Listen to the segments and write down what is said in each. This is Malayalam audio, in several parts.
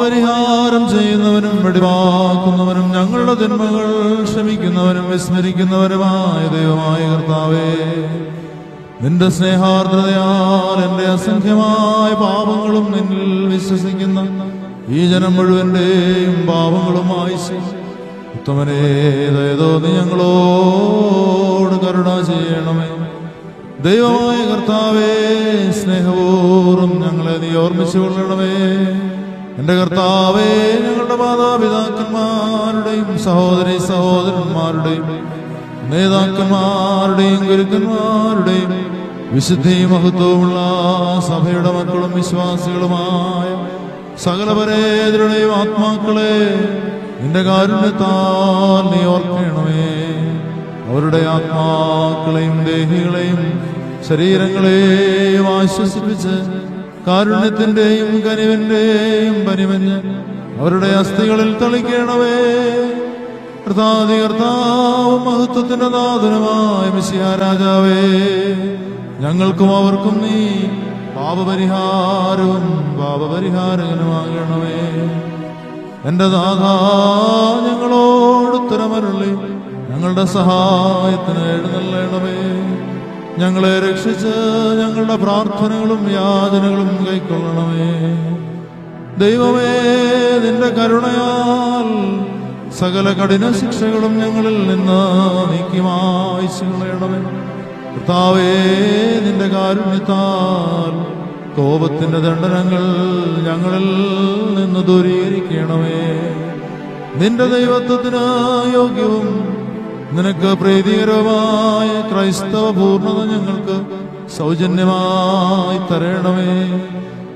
പരിഹാരം ചെയ്യുന്നവനും വെടിവാക്കുന്നവനും ഞങ്ങളുടെ ജന്മങ്ങൾ ക്ഷമിക്കുന്നവനും വിസ്മരിക്കുന്നവരുമായ ദൈവമായ കർത്താവേ നിന്റെ സ്നേഹാർദ്രതയാൽ എന്റെ അസംഖ്യമായ പാപങ്ങളും നിന്നിൽ വിശ്വസിക്കുന്ന ഈ ജനം മുഴുവന്റെയും പാപങ്ങളും ഉത്തമനേ ദയതോ നീ ഞങ്ങളോട് കരുണ ചെയ്യണമേ. ദൈവമായ കർത്താവേ സ്നേഹപൂർവം ഞങ്ങളെ നീ ഓർമ്മിച്ചു കൊള്ളണമേ എന്റെ കർത്താവേ ഞങ്ങളുടെ മാതാപിതാക്കന്മാരുടെയും സഹോദരി സഹോദരന്മാരുടെയും നേതാക്കന്മാരുടെയും ഗുരുക്കന്മാരുടെയും വിശുദ്ധി മഹത്വമുള്ള സഭയുടെ മക്കളും വിശ്വാസികളുമായ സകല പരേതരുടെയും ആത്മാക്കളെ നിന്റെ കാരുണ്യത്താൽ നീ ഓർക്കണമേ. അവരുടെ ആത്മാക്കളെയും ദേഹികളെയും ശരീരങ്ങളെയും ആശ്വസിപ്പിച്ച് കാരുണ്യത്തിന്റെയും കനിവിന്റെയും പരിമഞ്ഞ് അവരുടെ അസ്ഥികളിൽ തളിക്കണമേ. കർത്താതി മഹത്വത്തിന്റെ നാഥനുമായ മിശിഹ രാജാവേ ഞങ്ങൾക്കും അവർക്കും നീ പാപപരിഹാരവും പാപപരിഹാരകനുമാകണമേ. എന്റെ നാഥ ഞങ്ങളോട് ഉത്തരമരുള്ളി ഞങ്ങളുടെ സഹായത്തിന് എഴുന്നള്ളണമേ. ഞങ്ങളെ രക്ഷിച്ച് ഞങ്ങളുടെ പ്രാർത്ഥനകളും യാചനകളും കൈക്കൊള്ളണമേ. ദൈവമേ നിന്റെ കരുണയാൽ സകല കഠിന ശിക്ഷകളും ഞങ്ങളിൽ നിന്ന് നീക്കി മായ്ച്ചു കർത്താവേ നിന്റെ കാരുണ്യത്താൽ കോപത്തിന്റെ ദണ്ഡനങ്ങൾ ഞങ്ങളിൽ നിന്ന് ദൂരീകരിക്കണമേ. നിന്റെ ദൈവത്വത്തിന് യോഗ്യവും നിനക്ക് പ്രീതികരമായ ക്രൈസ്തവ പൂർണത ഞങ്ങൾക്ക് സൗജന്യമായി തരണമേ.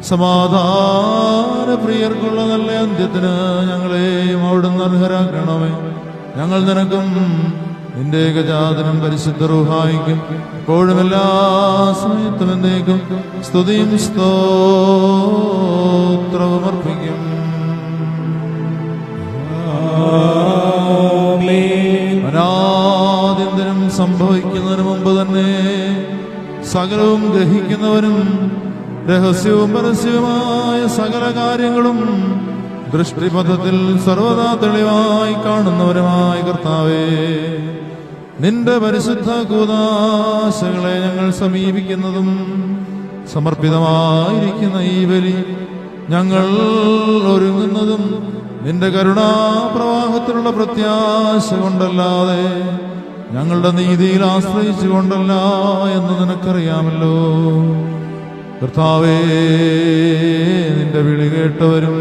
സമാധാന പ്രിയർക്കുള്ള നല്ല അന്ത്യത്തിന് ഞങ്ങളെയും അവിടുന്ന് അർഹരാക്കണമേ. ഞങ്ങൾ നിനക്കും നിന്റെ ഏകജാതനം പരിശുദ്ധ റുഹായിക്കും എപ്പോഴും എല്ലാ സമയത്തും എന്നേക്കും സ്തുതിയും സ്തോത്രവും സകലവും ഗ്രഹിക്കുന്നവനും രഹസ്യവും പരസ്യവുമായ സകല കാര്യങ്ങളും ദൃഷ്ടിപഥത്തിൽ സർവദാ തെളിവായി കാണുന്നവരുമായ കർത്താവേ നിന്റെ പരിശുദ്ധ കൂതാശകളെ ഞങ്ങൾ സമീപിക്കുന്നതും സമർപ്പിതമായിരിക്കുന്ന ഈ ബലി ഞങ്ങൾ ഒരുങ്ങുന്നതും നിന്റെ കരുണാപ്രവാഹത്തിലുള്ള പ്രത്യാശ കൊണ്ടല്ലാതെ ഞങ്ങളുടെ നീതിയിൽ ആശ്രയിച്ചുകൊണ്ടല്ല എന്ന് നിനക്കറിയാമല്ലോ. കർത്താവേ നിന്റെ വിളി കേട്ടവരും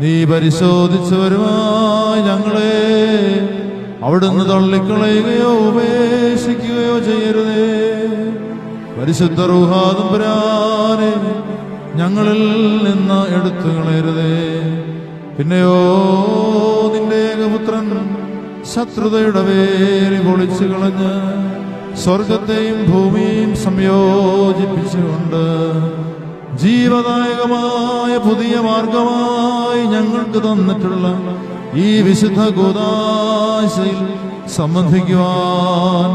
നീ പരിശോധിച്ചവരുമായി ഞങ്ങളെ അവിടുന്ന് തള്ളിക്കളയുകയോ ഉപേക്ഷിക്കുകയോ ചെയ്യരുതേ. പരിശുദ്ധ റുഹാദുംബരാനെ ഞങ്ങളിൽ നിന്ന് എടുത്തു കളയരുതേ പിന്നെയോ നിന്റെ ഏകപുത്രൻ ശത്രുതയുടെ വേര് പൊളിച്ചു കളഞ്ഞ് സ്വർഗത്തെയും ഭൂമിയും സംയോജിപ്പിച്ചുകൊണ്ട് ജീവദായകമായ പുതിയ മാർഗമായി ഞങ്ങൾക്ക് തന്നിട്ടുള്ള ഈ വിശുദ്ധ ഗോദാശയിൽ സംബന്ധിക്കുവാൻ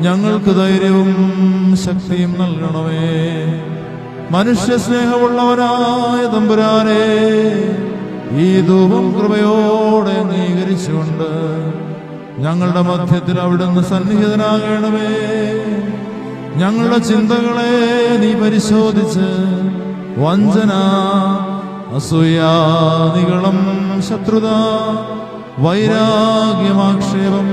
ഞങ്ങൾക്ക് ധൈര്യവും ശക്തിയും നൽകണമേ. മനുഷ്യ സ്നേഹമുള്ളവരായ തമ്പുരാനെ ഈ ധൂപം കൃപയോടെ അംഗീകരിച്ചുകൊണ്ട് ഞങ്ങളുടെ മധ്യത്തിൽ അവിടുന്ന് സന്നിഹിതനാകണമേ. ഞങ്ങളുടെ ചിന്തകളെ നീ പരിശോധിച്ച് വഞ്ചന അസൂയാനികളം ശത്രുത വൈരാഗ്യമാക്ഷേപം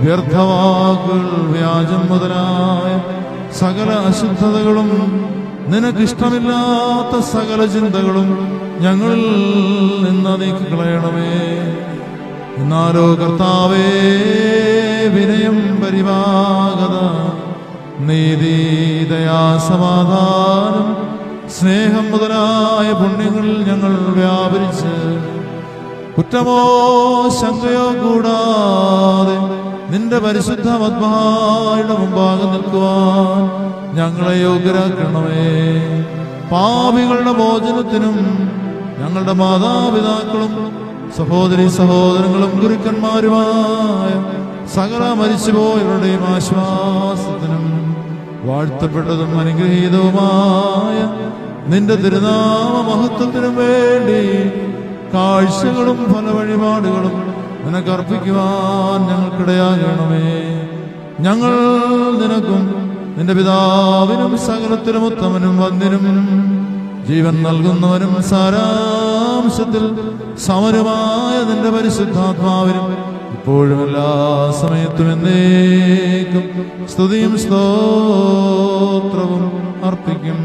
വ്യർത്ഥവാക്കുകൾ വ്യാജം മുതലായ സകല അശുദ്ധതകളും നിനക്കിഷ്ടമില്ലാത്ത സകല ചിന്തകളും ഞങ്ങളിൽ നിന്ന് നീക്കിക്കളയണമേ എന്നാലോ കർത്താവേ വിനയം പരിവാഗത നീതി ദയാ സമാധാനം സ്നേഹം മുതലായ പുണ്യങ്ങളിൽ ഞങ്ങൾ വ്യാപരിച്ച് കുറ്റമോ ശങ്കയോ കൂടാതെ നിന്റെ പരിശുദ്ധ മദ്മായുടെ മുമ്പാകെ നിൽക്കുവാൻ ഞങ്ങളെ യോഗ്യരാക്കണമേ. പാപികളുടെ മോചനത്തിനും ഞങ്ങളുടെ മാതാപിതാക്കളും സഹോദരി സഹോദരങ്ങളും ഗുരുക്കന്മാരുമായ സകല മരിച്ചുപോയവരുടെയും ആശ്വാസത്തിനും വാഴ്ത്തപ്പെട്ടതും അനുഗ്രഹീതവുമായ നിന്റെ തിരുനാമ മഹത്വത്തിനും വേണ്ടി കാഴ്ചകളും ഫലവഴിപാടുകളും നിനക്കർപ്പിക്കുവാൻ ഞങ്ങൾക്കിടയാകണമേ. ഞങ്ങൾ നിനക്കും നിന്റെ പിതാവിനും സകലത്തിനും ഉത്തമനും വന്ദിനും ജീവൻ നൽകുന്നവനും സാരാംശത്തിൽ സമരമായ നിന്റെ പരിശുദ്ധാത്മാവിനും ഇപ്പോഴും എല്ലാ സമയത്തും എന്നേക്കും സ്തുതിയും സ്തോത്രവും അർപ്പിക്കും.